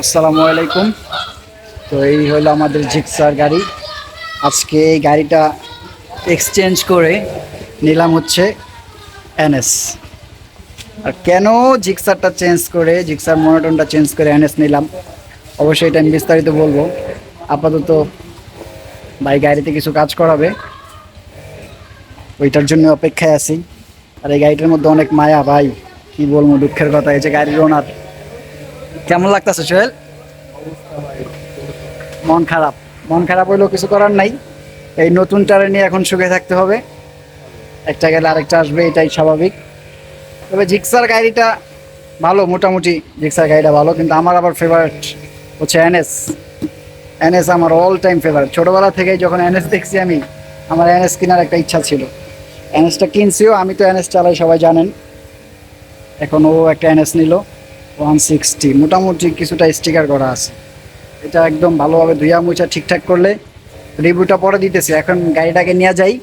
আসসালামু আলাইকুম। তো এই হলো আমাদের জিক্সার গাড়ি। আজকে এই গাড়িটা এক্সচেঞ্জ করে নিলাম হচ্ছে এনএস। আর কেন জিক্সারটা চেঞ্জ করে, জিক্সার মনোটনটা চেঞ্জ করে এনএস নিলাম? অবশ্যই এটা আমি বিস্তারিত বলব। আপাতত ভাই গাড়িতে কিছু কাজ করাবে। ওইটার জন্য অপেক্ষায় আছি। আর এই গাড়িটার মধ্যে অনেক মায়া ভাই। কি বলব, দুঃখের কথা, এই যে গাড়ির ওনার কেমন লাগতেছে সোহেল? মন খারাপ। মন খারাপ হইলেও কিছু করার নাই। এই নতুন নতুনটারে নিয়ে এখন সুখে থাকতে হবে। একটা গেলে আরেকটা আসবে, এটাই স্বাভাবিক। তবে জিক্সার গাড়িটা ভালো, মোটামুটি জিক্সার গাড়িটা ভালো, কিন্তু আমার আবার ফেভারিট হচ্ছে এনএস। এনএস আমার অল টাইম ফেভারিট ছোটোবেলা থেকেই যখন এনএস দেখছি আমি, আমার এনএস কেনার একটা ইচ্ছা ছিল। এনএসটা কিনছিও, আমি তো এনএস চালাই, সবাই জানেন। এখন ও একটা এনএস নিল। ওয়ান সিক্সটি মোটামুটি কিছুটা স্টিকার করা আছে। এটা একদম ভালোভাবে ধুইয়া মুছা ঠিকঠাক করলে রিভিউটা পরে দিতেছে। এখন গাড়িটাকে নিয়ে যাই।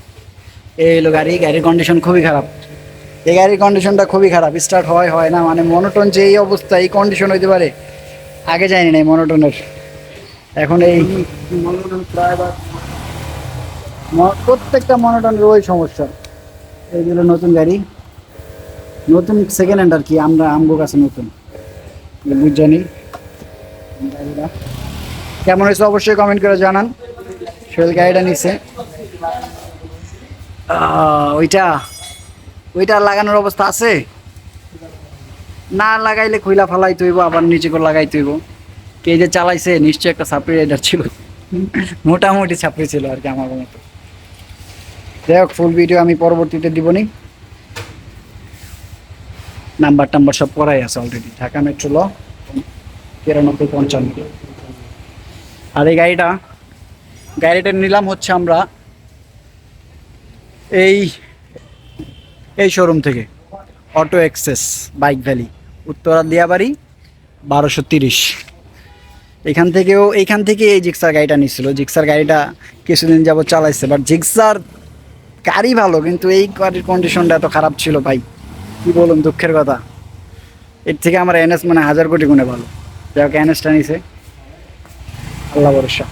এই হলো গাড়ি, গাড়ির কন্ডিশন খুবই খারাপ। এই গাড়ির কন্ডিশনটা খুবই খারাপ। স্টার্ট হয় হয় না মানে মনোটন যে এই অবস্থা, এই কন্ডিশন হইতে পারে, আগে যায়নি না মনোটনের এখন এই প্রত্যেকটা মনোটনের ওই সমস্যা। এইগুলো নতুন গাড়ি। নতুন সেকেন্ড হ্যান্ড আর কি, আমরা আমগো কাছে নতুন। গাড়িটা কেমন হয়েছে অবশ্যই কমেন্ট করে জানান। সোহেল গাড়িটা আহ, ওইটা ওইটা লাগানোর অবস্থা আছে? না লাগাইলে খুইলা ফালাই তৈব আবার নিচে করে লাগাই তৈব কে যে চালাইছে নিশ্চয়ই একটা সাপ্রি রাইডার ছিল। মোটামুটি ছাপড়ি ছিল আর কি আমার মতো। হোক ফুল ভিডিও আমি পরবর্তীতে দিবনি। নাম্বার টাম্বার সব করাই আছে অলরেডি ঢাকা মেট্রো ল তিরানব্বই পঞ্চান্ন। আর এই গাড়িটা গাড়িটা নিলাম হচ্ছে আমরা এই এই শোরুম থেকে auto access bike valley Uttara Diabari, বারোশো তিরিশ। এখান থেকেও এইখান থেকে এই জিক্সার গাড়িটা নিছিল। জিক্সার গাড়িটা কিছুদিন যাবত চালাইছে বাট জিক্সার গাড়ি ভালো, কিন্তু এই গাড়ির কন্ডিশনটা এত খারাপ ছিল ভাই। কি বলুন, দুঃখের কথা। এর থেকে আমার এনএস মানে হাজার কোটি গুণে ভালো। যাই হোক, এনএসটা নিছে। আল্লাহ ভরসা।